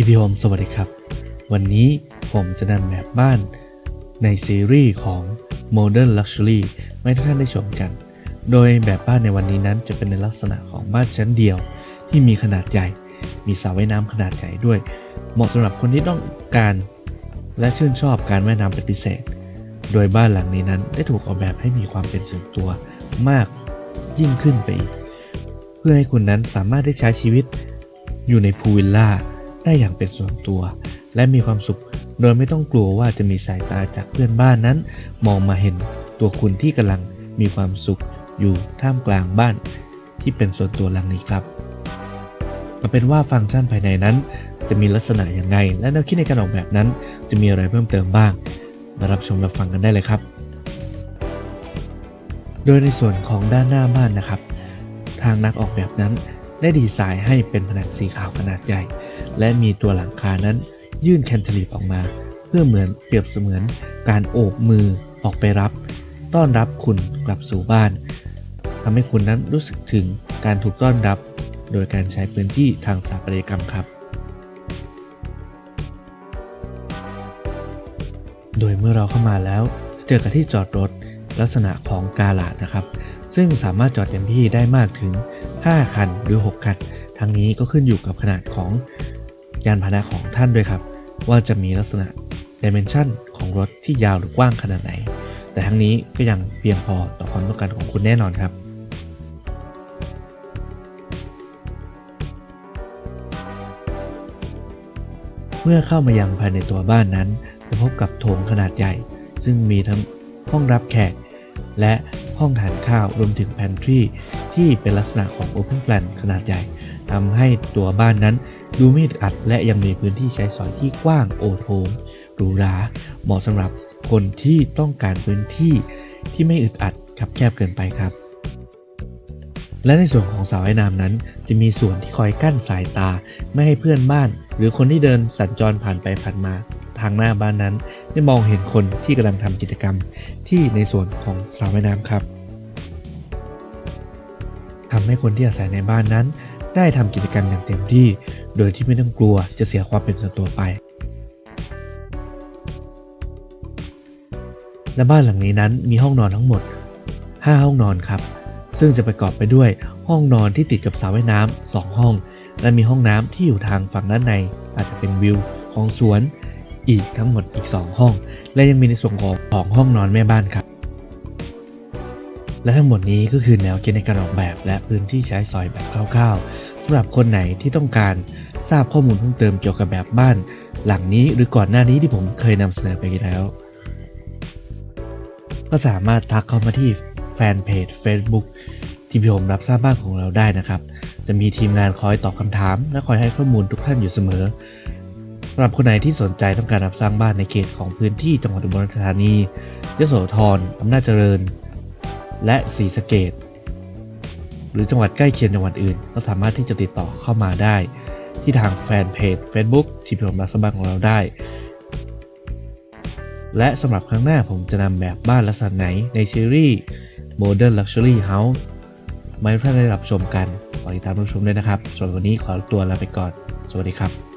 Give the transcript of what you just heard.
ทีพีโฮมสวัสดีครับ วันนี้ผมจะนำแบบบ้านในซีรีส์ของ Modern Luxury มาให้ทุกท่านได้ชมกัน โดยแบบบ้านในวันนี้นั้นจะเป็นในลักษณะของบ้านชั้นเดียว ที่มีขนาดใหญ่ มีสระว่ายน้ำขนาดใหญ่ด้วย เหมาะสำหรับคนที่ต้องการ และชื่นชอบการว่ายน้ำเป็นพิเศษ โดยบ้านหลังนี้นั้นได้ถูกออกแบบให้มีความเป็นส่วนตัวมากยิ่งขึ้นไปอีก เพื่อให้คุณนั้นสามารถได้ใช้ชีวิตอยู่ในพูลวิลล่า ได้อย่างเป็นส่วนตัว และมีความสุข โดยไม่ต้องกลัวว่าจะมีสายตาจากเพื่อนบ้านนั้น มองมาเห็นตัวคุณที่กำลังมีความสุขอยู่ท่ามกลางบ้าน ที่เป็นส่วนตัวหลังนี้ครับมาเป็นว่าฟังก์ชันภายในนั้น จะมีลักษณะอย่างไรและแนวคิดในการออกแบบนั้น จะมีอะไรเพิ่มเติมบ้าง มารับชมรับฟังกันได้เลยครับ โดยในส่วนของด้านหน้าบ้านนะครับ ทางนักออกแบบนั้นได้ดีไซน์ให้เป็นผนังสีขาวขนาดใหญ่ และมีตัวหลังคานั้นยื่นแคนติลีฟออกมา เพื่อเหมือนเปรียบเสมือนการโอบมือออกไปรับ ต้อนรับคุณกลับสู่บ้านทำให้คุณนั้นรู้สึกถึงการถูกต้อนรับ โดยการใช้พื้นที่ทางสถาปัตยกรรมครับ โดยเมื่อเราเข้ามาแล้วเจอกับที่จอดรถลักษณะของกาลาดนะครับ ซึ่งสามารถจอดเต็มที่ได้มากถึง 5 คันหรือ 6 คัน ทั้งนี้ก็ขึ้นอยู่กับขนาดของ ยานพาหนะของท่านด้วยครับ ว่าจะมีลักษณะดิเมนชันของรถที่ยาวหรือกว้างขนาดไหน แต่ทั้งนี้ก็ยังเพียงพอต่อความต้องการของคุณแน่นอนครับ เมื่อเข้ามายังภายในตัวบ้านนั้นจะพบกับโถงขนาดใหญ่ ซึ่งมีทั้งห้องรับแขก และห้องทานข้าวรวมถึง pantry ที่เป็นลักษณะของ open plan ขนาดใหญ่ ทำให้ตัวบ้านนั้นดูไม่อึดอัดและยังมีพื้นที่ใช้สอยที่กว้างโอโถงหรูหราเหมาะสำหรับคนที่ต้องการพื้นที่ที่ไม่อึดอัดคับแคบเกินไปครับ และในส่วนของสาวว่ายน้ำนั้น จะมีส่วนที่คอยกั้นสายตา ไม่ให้เพื่อนบ้าน หรือคนที่เดินสัญจรผ่านไปผ่านมา ทางหน้าบ้านนั้น ได้มองเห็นคนที่กำลังทำกิจกรรม ที่ในส่วนของสาวว่ายน้ำครับทำให้คนที่อาศัยในบ้านนั้น ได้ทำกิจกรรมอย่างเต็มที่ โดยที่ไม่ต้องกลัวจะเสียความเป็นส่วนตัวไป และบ้านหลังนี้นั้นมีห้องนอนทั้งหมด 5 ห้องนอนครับ ซึ่งจะประกอบไปด้วยห้องนอนที่ติดกับสระว่ายน้ำ2ห้อง และมีห้องน้ำที่อยู่ทางฝั่งด้านใน อาจจะเป็นวิวของสวนอีกทั้งหมดอีก 2 ห้อง และยังมีในส่วนของของห้องนอนแม่บ้านครับ และทั้งหมดนี้ก็คือแนวคิดในการออกแบบ และพื้นที่ใช้สอยแบบคร่าวๆสำหรับคนไหนที่ต้องการทราบข้อมูลเพิ่มเติมเกี่ยวกับแบบบ้าน หลังนี้หรือก่อนหน้านี้ที่ผมเคยนำเสนอไปแล้ว ก็สามารถทักเข้ามาที่แฟนเพจ Facebook ที่พี่ผมรับทราบบ้านของเราได้นะครับ จะมีทีมงานคอยตอบคำถาม และคอยให้ข้อมูลทุกท่านอยู่เสมอสำหรับคนไหนที่สนใจต้องการรับสร้างบ้านในเขตของพื้นที่จังหวัดอุบลราชธานียโสธรอำนาจเจริญ และศรีสะเกดหรือจังหวัดใกล้เคียงจังหวัดอื่น ก็สามารถที่จะติดต่อเข้ามาได้ ที่ทางแฟนเพจ Facebook ที่พี่ผมรับสร้างบ้านของเราได้ และสำหรับครั้งหน้าผมจะนำแบบบ้านลักษณะไหนในซีรีส์ Modern Luxury House มาให้ท่านได้รับชมกันขอติดตามรับชมด้วยนะครับส่วนวันนี้ขอตัวลาไปก่อน สวัสดีครับ